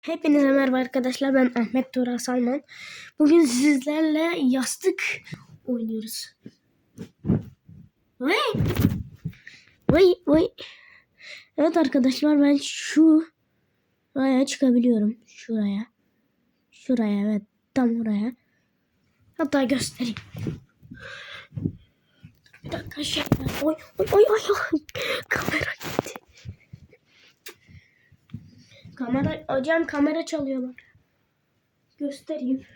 Hepinize merhaba arkadaşlar. Ben Ahmet Turan Salman. Bugün sizlerle yastık oynuyoruz. Vay! Vay vay. Evet arkadaşlar ben şu Şuraya çıkabiliyorum. Şuraya. Şuraya evet. Tam oraya. Hatta göstereyim. Bir dakika şey. Oy oy oy. oy. Kamera gitti. Kamera hocam kamera çalıyor bak. Göstereyim.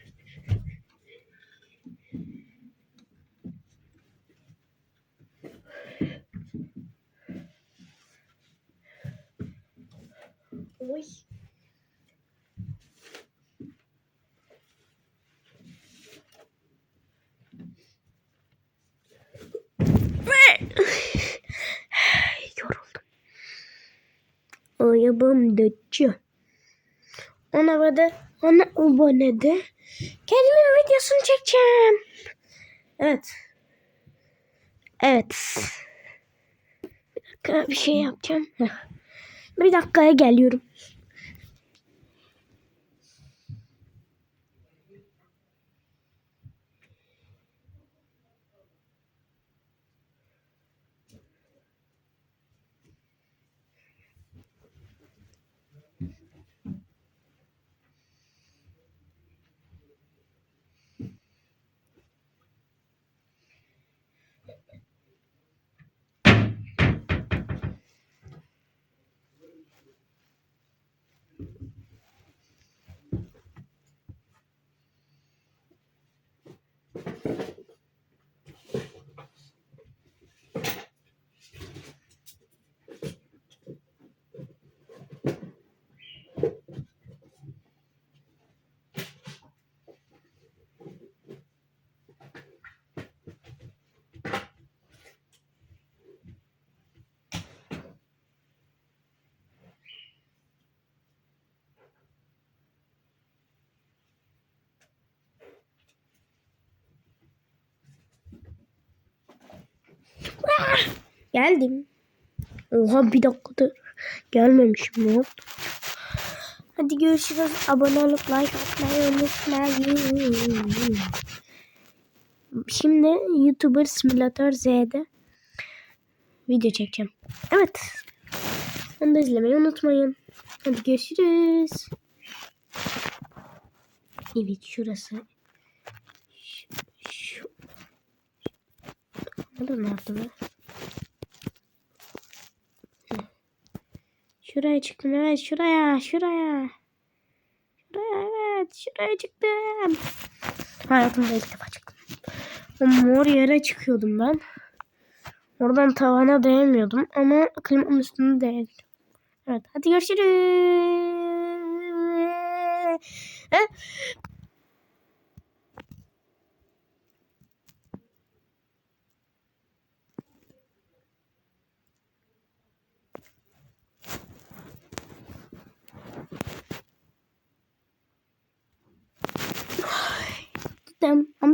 Oy. Ayabım döküyor. Ona abone, ona abonede kendimin videosunu çekeceğim. Evet. Evet. Bir dakika bir şey yapacağım. Bir dakikaya geliyorum. Geldim. Oha bir dakikadır gelmemişim ne? Hadi görüşürüz. Abone olup like atmayı unutmayın. Şimdi YouTuber Simulator Z'de video çekeceğim. Evet. Onu da izlemeyi unutmayın. Hadi görüşürüz. Evet şurası. Şu. şu. Nerede nerede be? Şuraya çıktım evet şuraya şuraya. Şuraya evet şuraya çıktım. Hayatımda ilk defa çıktım. O mor yere çıkıyordum ben. Oradan tavana değmiyordum ama klimanın üstünde değdim. Evet hadi görüşürüz. them. I'm